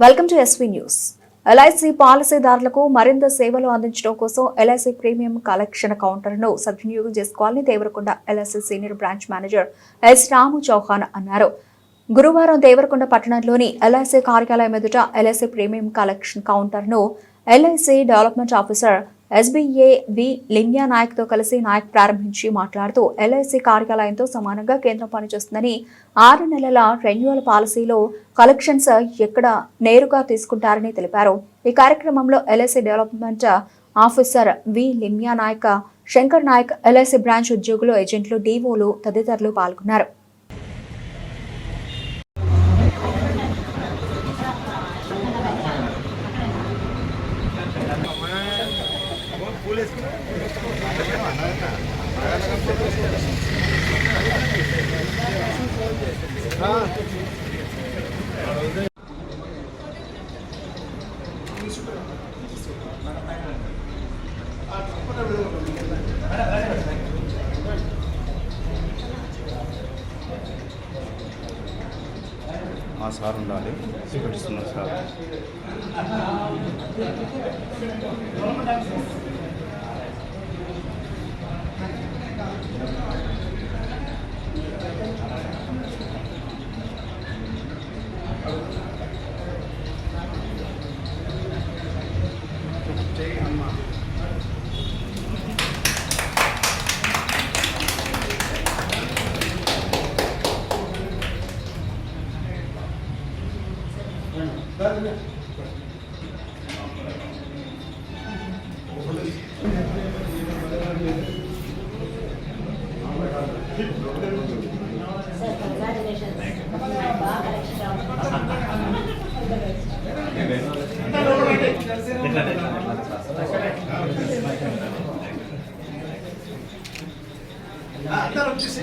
Welcome to SV news. LIC పాలసీదారులకు మరింత సేవలు అందించడం కోసం ఎల్ఐసి ప్రీమియం కలెక్షన్ కౌంటర్ను సద్వినియోగం చేసుకోవాలని Devarakonda LIC senior branch manager S Ramu Chauhan అన్నారు. గురువారం దేవరకొండ పట్టణంలోని ఎల్ఐసి కార్యాలయం ఎదుట LIC premium collection కౌంటర్ను LIC development officer SBA V Lingya నాయక్తో కలిసి నాయక్ ప్రారంభించి మాట్లాడుతూ ఎల్ఐసి కార్యాలయంతో సమానంగా కేంద్రం పనిచేస్తుందని ఆరు నెలల రెన్యువల్ పాలసీలో కలెక్షన్స్ ఎక్కడ నేరుగా తీసుకుంటారని తెలిపారు. ఈ కార్యక్రమంలో LIC development officer V Limya Nayak Shankar Nayak LIC branch ఉద్యోగులు ఏజెంట్లు డీఓలు తదితరులు పాల్గొన్నారు. సార్ ఉండాలి. పెట్టిస్తున్న సార్. అందరూ వచ్చేసి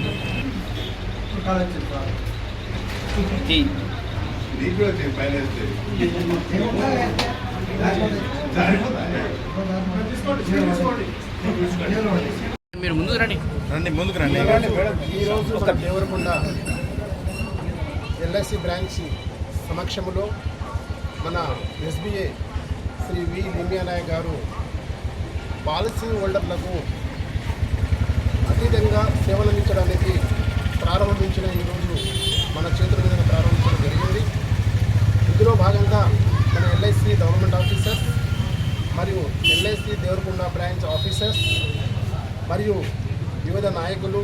మీరు ముందుకు రండి. రండి ముందుకు రండి. ఈరోజు దేవరకొండ ఎల్ఐసి బ్రాంచ్ సమక్షంలో మన ఎస్బీఐ శ్రీ వి నిమ్యా గారు పాలసీ హోల్డర్లకు అతీతంగా సేవలందించడానికి ప్రారంభించిన ఈరోజు మన చేతుల మీద ప్రారంభించడం జరిగింది. ఇందులో భాగంగా మన ఎల్ఐసి గవర్నమెంట్ ఆఫీసర్స్ మరియు ఎల్ఐసి దేవరకొండ బ్రాంచ్ ఆఫీసర్స్ మరియు వివిధ నాయకులు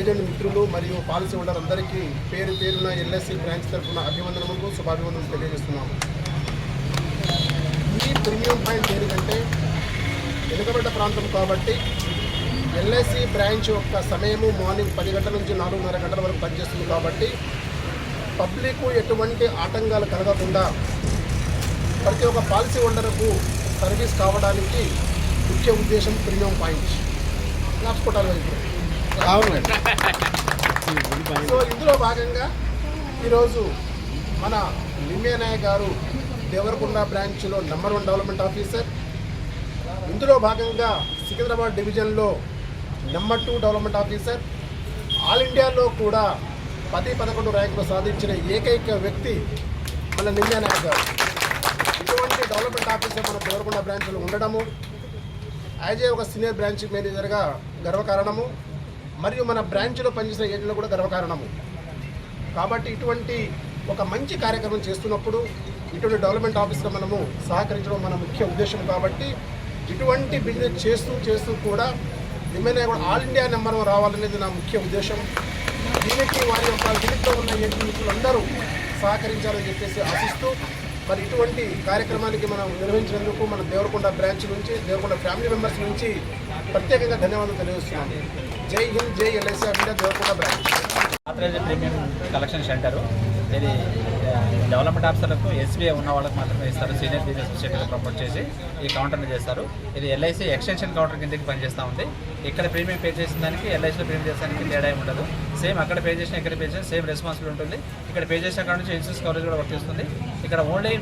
ఏజెంట్ మిత్రులు మరియు పాలసీ హోల్డర్ అందరికీ పేరు పేరున ఎల్ఐసి బ్రాంచ్ తరఫున అభివందనములు శుభాభివందనలు తెలియజేస్తున్నాము. ఈ ప్రీమియం పాయింట్ ఏంటంటే వెనుకబడ్డ ప్రాంతం కాబట్టి ఎల్ఐసి బ్రాంచ్ యొక్క సమయము మార్నింగ్ పది గంటల నుంచి నాలుగున్నర గంటల వరకు పనిచేస్తుంది కాబట్టి పబ్లిక్ ఎటువంటి ఆటంకాలు కలగకుండా ప్రతి ఒక్క పాలసీ హోల్డర్కు సర్వీస్ కావడానికి ముఖ్య ఉద్దేశం ప్రీమియం పాయింట్ రాసుకోవటాలు సో ఇందులో భాగంగా ఈరోజు మన నిమ్మే నాయక్ గారు దేవరకొండ బ్రాంచ్లో నెంబర్ వన్ డెవలప్మెంట్ ఆఫీసర్. ఇందులో భాగంగా సికింద్రాబాద్ డివిజన్లో number two development officer. All ఇండియాలో కూడా పది పదకొండు ర్యాంకులు సాధించిన ఏకైక వ్యక్తి మన నిమ్మే నాయక్ గారు. ఇటువంటి డెవలప్మెంట్ ఆఫీసర్ మన దేవరకొండ బ్రాంచ్లో ఉండడము యాజ్ ఏ ఒక సీనియర్ బ్రాంచ్ మేనేజర్గా గర్వకారణము మరియు మన బ్రాంచ్లో పనిచేసిన ఏజెంట్లు కూడా గర్వకారణము. కాబట్టి ఇటువంటి ఒక మంచి కార్యక్రమం చేస్తున్నప్పుడు ఇటువంటి డెవలప్మెంట్ ఆఫీస్గా మనము సహకరించడం మన ముఖ్య ఉద్దేశం కాబట్టి ఇటువంటి బిజినెస్ చేస్తూ చేస్తూ కూడా ఏమైనా కూడా ఆల్ ఇండియా నెంబర్ రావాలనేది నా ముఖ్య ఉద్దేశం. దీనికి వారి యొక్క లిమిట్లో ఉన్న ఏజెంట్ మిత్రులందరూ సహకరించాలని చెప్పేసి ఆశిస్తూ మరి ఇటువంటి కార్యక్రమానికి మనం నిర్వహించినందుకు మన దేవరకొండ బ్రాంచ్ నుంచి దేవరకొండ ఫ్యామిలీ మెంబర్స్ నుంచి ప్రత్యేకంగా ధన్యవాదాలు తెలియజేస్తున్నాను. Jai Hind Jai LIC India Devarakonda branch. Authorise premium collection centre. ఇది డెవలప్మెంట్ ఆఫీసర్లకు ఎస్బీఐ ఉన్న వాళ్ళకి మాత్రమే ఇస్తారు. సీనియర్ బిజినెస్ అసోసియేట్గా ప్రమోట్ చేసి ఈ కౌంటర్ని చేస్తారు. ఇది ఎల్ఐసి ఎక్స్టెన్షన్ కౌంటర్ కిందకి పనిచేస్తూ ఉంది. ఇక్కడ ప్రీమియం పే చేసిన దానికి ఎల్ఐసిలో ప్రీమియం చేసేదానికి తేడా ఏమి ఉండదు. సేమ్ అక్కడ పే చేసిన ఇక్కడ పే చేసిన సేమ్ రెస్పాన్సిబిలిటీ ఉంటుంది. ఇక్కడ పే చేసిన అక్కడ నుంచి ఇన్సూరెన్స్ కవరేజ్ కూడా వర్తిస్తుంది ఇక్కడ ఓన్లీ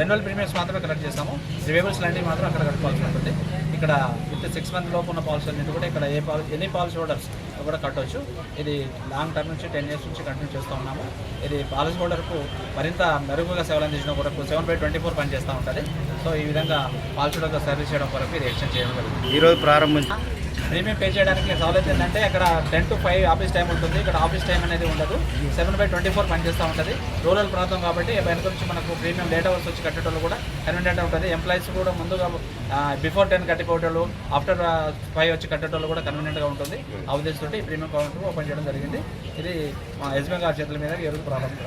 రెన్యువల్ ప్రీమియమ్స్ మాత్రమే కలెక్ట్ చేస్తాము. రివేబుల్స్ లాంటివి మాత్రం అక్కడ కట్టుకోవాల్సి ఉంటుంది. ఇక్కడ విత్ సిక్స్ మంత్ లోపు ఉన్న పాలసీ కూడా ఇక్కడ ఏ పాలసీ ఎనీ పాలసీ హోల్డర్స్ కూడా కట్టవచ్చు ఇది లాంగ్ టర్మ్ నుంచి టెన్ ఇయర్స్ నుంచి కంటిన్యూ చేస్తూ ఉన్నాము. ఇది పాలసీ హోల్డర్కు మరింత మెరుగుగా సేవలు అందించడం కొరకు సెవెన్ బై ట్వంటీ ఫోర్ పనిచేస్తూ ఉంటుంది. సో ఈ విధంగా హోల్డర్గా సర్వీస్ చేయడం కొరకు ఇది ఎక్స్టెండ్ చేయడం జరుగుతుంది. ఈరోజు ప్రారంభించి ప్రీమియం పే చేయడానికి సౌలభ్యం ఏంటంటే అక్కడ ten to five office time ఉంటుంది. ఇక్కడ ఆఫీస్ టైం అనేది ఉండదు. సెవెన్ బై ట్వంటీ ఫోర్ పనిచేస్తూ ఉంటుంది. రూరల్ ప్రాంతం కాబట్టి వెనక నుంచి మనకు ప్రీమియం లేట్ అవర్స్ వచ్చి కట్టేటోళ్ళు కూడా కన్వీనియంట్ ఉంటుంది. ఎంప్లాయీస్ కూడా ముందుగా బిఫోర్ టెన్ కట్టిపోయేటోళ్ళు ఆఫ్టర్ ఫైవ్ వచ్చి కట్టేటోళ్ళు కూడా కన్వీనియంట్గా ఉంటుంది. ఆ ఉద్దేశంతో ఈ ప్రీమియం కౌంటర్ ఓపెన్ చేయడం జరిగింది. ఇది మా ఎస్బీ గారి చేతుల మీద ఎరుగు ప్రారంభం